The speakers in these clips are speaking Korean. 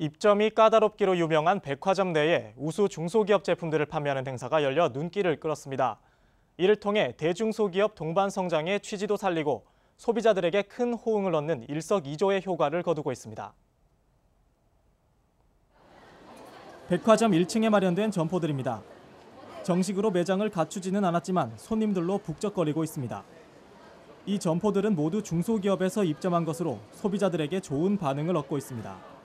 입점이 까다롭기로 유명한 백화점 내에 우수 중소기업 제품들을 판매하는 행사가 열려 눈길을 끌었습니다. 이를 통해 대중소기업 동반 성장의 취지도 살리고 소비자들에게 큰 호응을 얻는 일석이조의 효과를 거두고 있습니다. 백화점 1층에 마련된 점포들입니다. 정식으로 매장을 갖추지는 않았지만 손님들로 북적거리고 있습니다. 이 점포들은 모두 중소기업에서 입점한 것으로 소비자들에게 좋은 반응을 얻고 있습니다.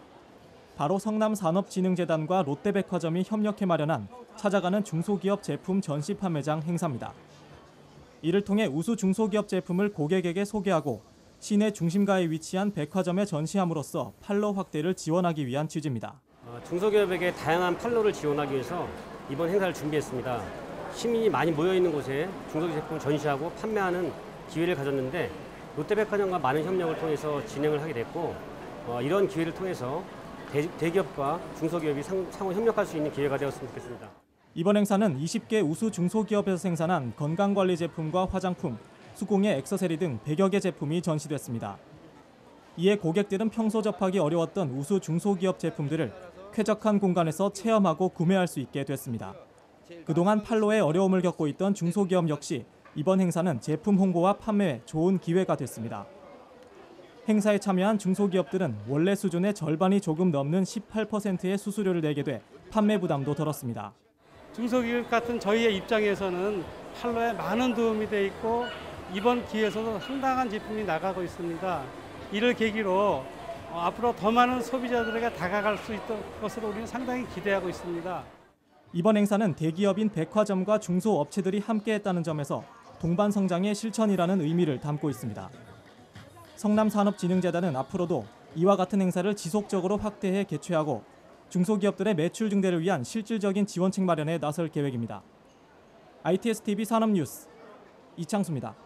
바로 성남산업진흥재단과 롯데백화점이 협력해 마련한 찾아가는 중소기업 제품 전시 판매장 행사입니다. 이를 통해 우수 중소기업 제품을 고객에게 소개하고 시내 중심가에 위치한 백화점에 전시함으로써 판로 확대를 지원하기 위한 취지입니다. 어, 중소기업에게 다양한 판로를 지원하기 위해서 이번 행사를 준비했습니다. 시민이 많이 모여 있는 곳에 중소기업 제품을 전시하고 판매하는 기회를 가졌는데 롯데백화점과 많은 협력을 통해서 진행을 하게 됐고 어, 이런 기회를 통해서 대, 기업과 중소기업이 상, 상호 협력할 수 있는 기회가 되었으면 좋겠습니다. 이번 행사는 20개 우수 중소기업에서 생산한 건강관리 제품과 화장품, 수공예 액세서리 등 100여 개 제품이 전시됐습니다. 이에 고객들은 평소 접하기 어려웠던 우수 중소기업 제품들을 쾌적한 공간에서 체험하고 구매할 수 있게 됐습니다. 그동안 판로에 어려움을 겪고 있던 중소기업 역시 이번 행사는 제품 홍보와 판매에 좋은 기회가 됐습니다. 행사에 참여한 중소기업들은 원래 수준의 절반이 조금 넘는 18%의 수수료를 내게 돼 판매 부담도 덜었습니다. 중소기업 같은 저희의 입장에서는 판로에 많은 도움이 돼 있고 이번 기회에서도 상당한 제품이 나가고 있습니다. 이를 계기로 어, 앞으로 더 많은 소비자들에게 다가갈 수 있을 것으로 우리는 상당히 기대하고 있습니다. 이번 행사는 대기업인 백화점과 중소업체들이 함께했다는 점에서 동반 성장의 실천이라는 의미를 담고 있습니다. 성남산업진흥재단은 앞으로도 이와 같은 행사를 지속적으로 확대해 개최하고 중소기업들의 매출 증대를 위한 실질적인 지원책 마련에 나설 계획입니다. ITS TV 산업뉴스 이창수입니다.